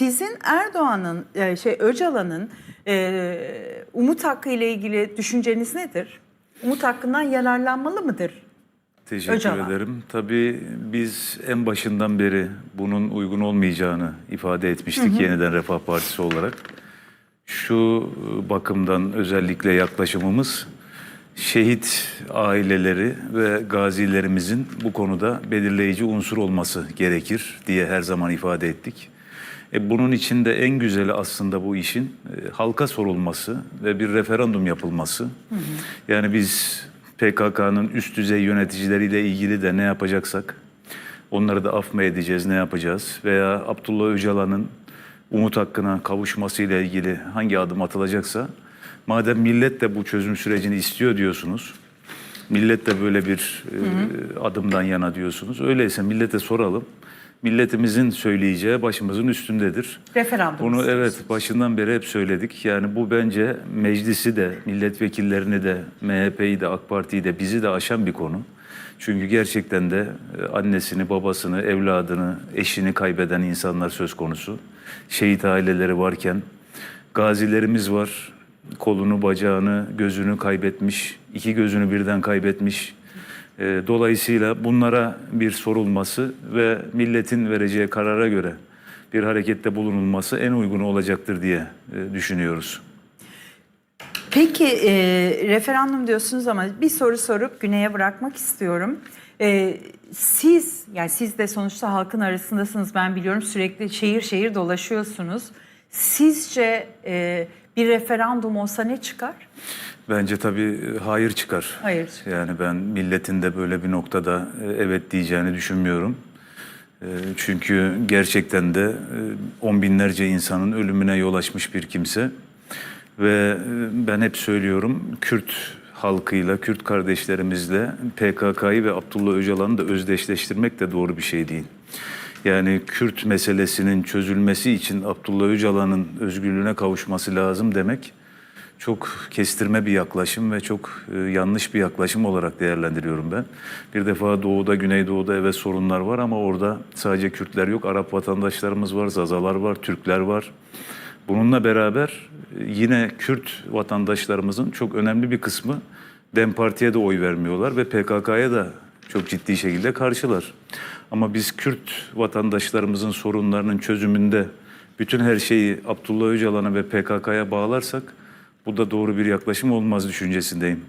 sizin Erdoğan'ın e, şey Öcalan'ın e, umut hakkı ile ilgili düşünceniz nedir? Umut hakkından yararlanmalı mıdır? Teşekkür Öcalan. ederim. Tabii biz en başından beri bunun uygun olmayacağını ifade etmiştik yeniden Refah Partisi olarak. Şu bakımdan özellikle yaklaşımımız şehit aileleri ve gazilerimizin bu konuda belirleyici unsur olması gerekir diye her zaman ifade ettik. E bunun içinde en güzeli aslında bu işin e, halka sorulması ve bir referandum yapılması. Yani biz PKK'nın üst düzey yöneticileriyle ilgili de ne yapacaksak onları da af mı edeceğiz, ne yapacağız? Veya Abdullah Öcalan'ın umut hakkına kavuşmasıyla ilgili hangi adım atılacaksa madem millet de bu çözüm sürecini istiyor diyorsunuz. Millet de böyle bir e, adımdan yana diyorsunuz. Öyleyse millete soralım. Milletimizin söyleyeceği başımızın üstündedir. Referandum Bunu evet başından beri hep söyledik. Yani bu bence meclisi de, milletvekillerini de, MHP'yi de, AK Parti'yi de, bizi de aşan bir konu. Çünkü gerçekten de e, annesini, babasını, evladını, eşini kaybeden insanlar söz konusu. Şehit aileleri varken gazilerimiz var. Kolunu, bacağını, gözünü kaybetmiş, iki gözünü birden kaybetmiş. E, Dolayısıyla bunlara bir sorulması ve milletin vereceği karara göre bir harekette bulunulması en uygunu olacaktır diye e, düşünüyoruz. Peki e, referandum diyorsunuz ama bir soru sorup Güney'e bırakmak istiyorum. E, siz yani siz de sonuçta halkın arasındasınız ben biliyorum sürekli şehir şehir dolaşıyorsunuz. Sizce e, bir referandum olsa ne çıkar? Bence tabii e, hayır çıkar. Hayır çıkar. Yani ben milletin de böyle bir noktada e, evet diyeceğini düşünmüyorum. E, Çünkü gerçekten de on binlerce insanın ölümüne yol açmış bir kimse. Ve ben hep söylüyorum Kürt halkıyla, Kürt kardeşlerimizle PKK'yı ve Abdullah Öcalan'ı da özdeşleştirmek de doğru bir şey değil. Yani Kürt meselesinin çözülmesi için Abdullah Öcalan'ın özgürlüğüne kavuşması lazım demek çok kestirme bir yaklaşım ve çok e, yanlış bir yaklaşım olarak değerlendiriyorum ben. Bir defa doğuda, güneydoğuda evet sorunlar var ama orada sadece Kürtler yok. Arap vatandaşlarımız var, Zazalar var, Türkler var. Bununla beraber e, yine Kürt vatandaşlarımızın çok önemli bir kısmı DEM Parti'ye de oy vermiyorlar ve PKK'ya da çok ciddi şekilde karşılar. Ama biz Kürt vatandaşlarımızın sorunlarının çözümünde bütün her şeyi Abdullah Öcalan'a ve PKK'ya bağlarsak bu da doğru bir yaklaşım olmaz düşüncesindeyim.